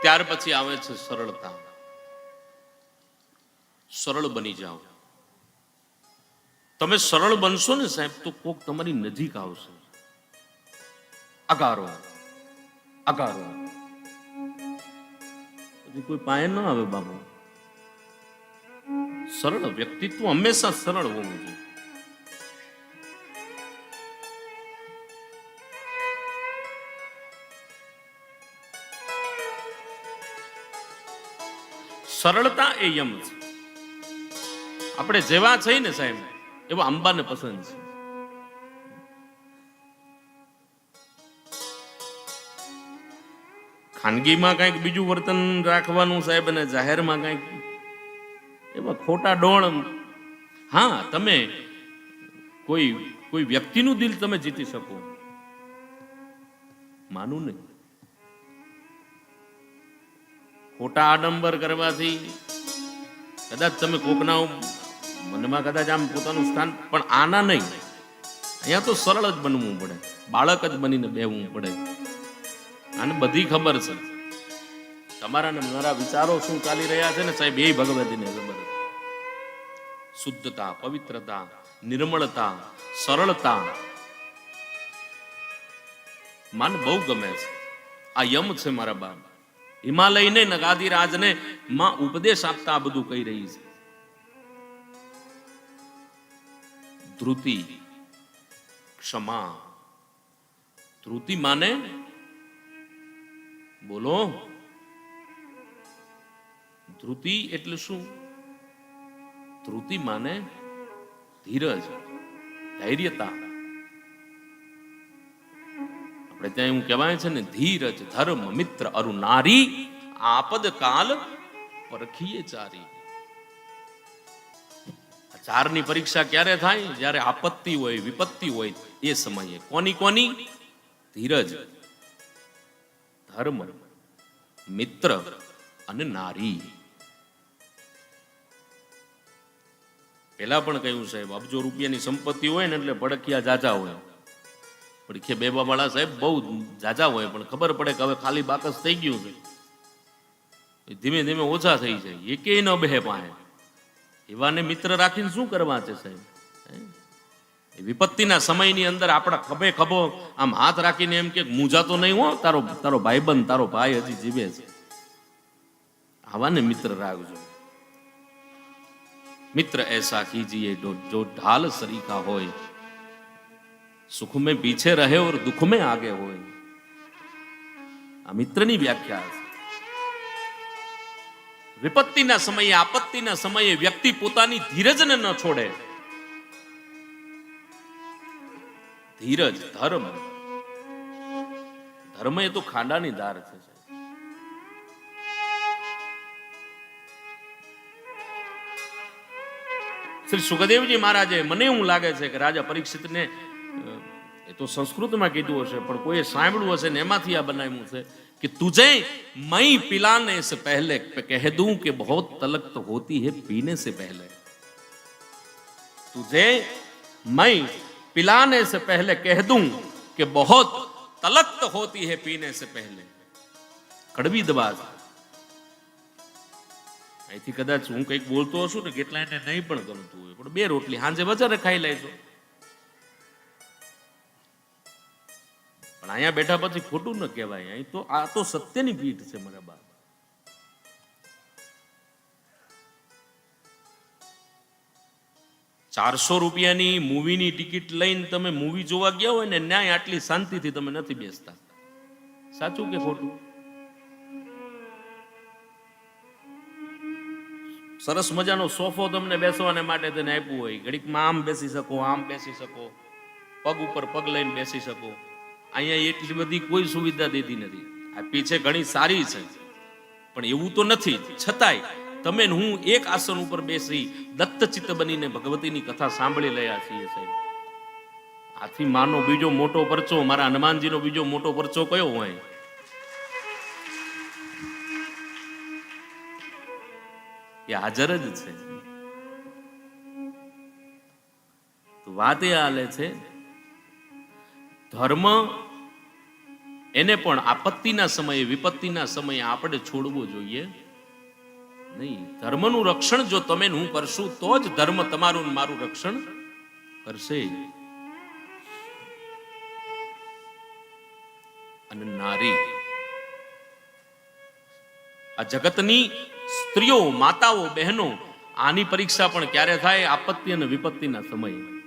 ત્યાર પછી આવે છે સરળતા. સરળ બની જાઓ. તમે સરળ બનશો ને સાહેબ, તો કોક તમારી નજીક આવશે. અગારો. અગારો. પછી કોઈ પાયે ન આવે બાબુ. સરળ વ્યક્તિત્વ હંમેશા સરળ હોવું જોઈએ. સરળતા એ યમ છે. આપણે જેવા છે ને સાહેબ, એવા અંબાને પસંદ છે. ખાનગીમાં કંઈક બીજું વર્તન રાખવાનું સાહેબ અને જાહેરમાં કંઈક એવા ખોટા ડોળ હા, તમે કોઈ કોઈ વ્યક્તિનું દિલ તમે જીતી શકો. માનું નહીં. ખોટા આડંબર કરવાથી કદાચ તમે કોકના મનમાં કદાચ આમ પોતાનું સ્થાન, પણ આના નહીં. અહીંયા તો સરળ જ બનવું પડે, બાળક જ બનીને બેહવું પડે. આને બધી ખબર છે. તમારા ને મારા વિચારો શું ચાલી રહ્યા છે ને સાહેબ, એ ભગવતીને ખબર શુદ્ધતા, પવિત્રતા, નિર્મળતા, સરળતા. મન બહુ ગમે છે. આ યમ છે મારા બાપ. હિમાલયને નગાધિરાજને માં ઉપદેશ આપતા આ બધું કહી રહી છે. ધ્રુતિ, ક્ષમા. ધ્રુતિ માને? બોલો. ધ્રુતિ એટલે શું? ધ્રુતિ માને ધીરજ, ધૈર્યતા. આપણે ત્યાં એવું કહેવાય છે ને, ધીરજ, ધર્મ, મિત્ર અરુ નારી આપદ કાલ પરખીએ ચારી. ચારની પરીક્ષા ક્યારે થાય? જ્યારે આપત્તિ હોય, વિપત્તિ હોય, એ સમયે. કોની કોની? ધીરજ, ધર્મ, મિત્ર અને નારી. પેલા પણ કહ્યું સાહેબ, અબજો રૂપિયાની સંપત્તિ હોય ને એટલે ભડકિયા જાજા હોય. પણ કે બેબાવાળા સાહેબ બહુ ઝાઝા હોય, પણ ખબર પડે કે હવે ખાલી બાકસ થઈ ગયું છે. ધીમે ધીમે ઓછા થઈ જાય. એકેય ન બે પાસે એવાને મિત્ર રાખીને શું કરવા છે સાહેબ? વિપત્તિના સમયની અંદર આપણા ખભે ખભો આમ હાથ રાખીને એમ કે હું જાતો નહીં હો, તારો તારો ભાઈબંધ, તારો ભાઈ હજી જીવે છે. આવાને મિત્ર રાખજો. મિત્ર એ સાખીજી એ જો ઢાલ સરીખા હોય સુખ में पीछे रहे और दुख में आगे હોય આ મિત્રની વ્યાખ્યા છે વિપત્તિના સમયે આપત્તિના સમયે વ્યક્તિ પોતાની ધીરજને ન છોડે ધીરજ ધર્મ ધર્મ એ તો ખાંડાની ધાર છે સાહેબ. શ્રી સુખદેવજી મહારાજે મને એવું લાગે છે કે રાજા પરીક્ષિતને અ, એ તો સંસ્કૃતમાં કીધું હશે પણ કોઈએ સાંભળ્યું હશે ને એમાંથી આ બનાવ્યું છે કે તુજે મઈ પિલાને સે પહેલે કહ દઉં કે બહોત તલક તો હોતી है पीने से पहले तुझे मैं पिलाने से पहले कह दूं कि बहुत तलक तो होती है पीने से पहले કડવી દવા છે અહીંથી કદાચ હું કંઈક બોલતો હશું ને કેટલાયને નહીં પણ ગમતું હોય પણ બે રોટલી હાંજે વધારે ખાઈ લેજો પણ અહીંયા બેઠા પછી ખોટું ન કહેવાય. અહીં તો આ તો સત્યની પીઠ છે મારા બાપ. ચારસો રૂપિયાની મૂવીની ટિકિટ લઈને તમે મૂવી જોવા ગયા હોય ને, ન્યાય આટલી શાંતિથી તમે નથી બેસતા. સાચું કે ખોટું? સરસ મજાનો સોફો તમને બેસવાને માટે તેને આપ્યું હોય. ઘડીકમાં આમ બેસી શકો, આમ બેસી શકો, પગ ઉપર પગ લઈને બેસી શકો. અહીંયા એટલી બધી કોઈ સુવિધા દેતી નથી. આ પીછે ઘણી સારી છે. પણ એવું તો નથી. છતાંય તમે હું એક આસન ઉપર બેસી દત્તચિત્ત બનીને ભગવતીની કથા સાંભળી રહ્યા છીએ, સાહેબ. આથી માનો બીજો મોટો પરચો, મારા હનુમાનજીનો બીજો મોટો પરચો કયો હોય? એ હાજર જ છે. વાત એ હાલે છે. ધર્મ એને પણ આપત્તિના સમયે, વિપત્તિના સમયે આપણે છોડવો જોઈએ. નહીં, ધર્મનું રક્ષણ જો તમે હું કરશું, તો જ ધર્મ તમારું મારું રક્ષણ કરશે. અને નારી, આ જગતની સ્ત્રીઓ, માતાઓ, બહેનો, આની પરીક્ષા પણ ક્યારે થાય? આપત્તિ અને વિપત્તિના સમયે.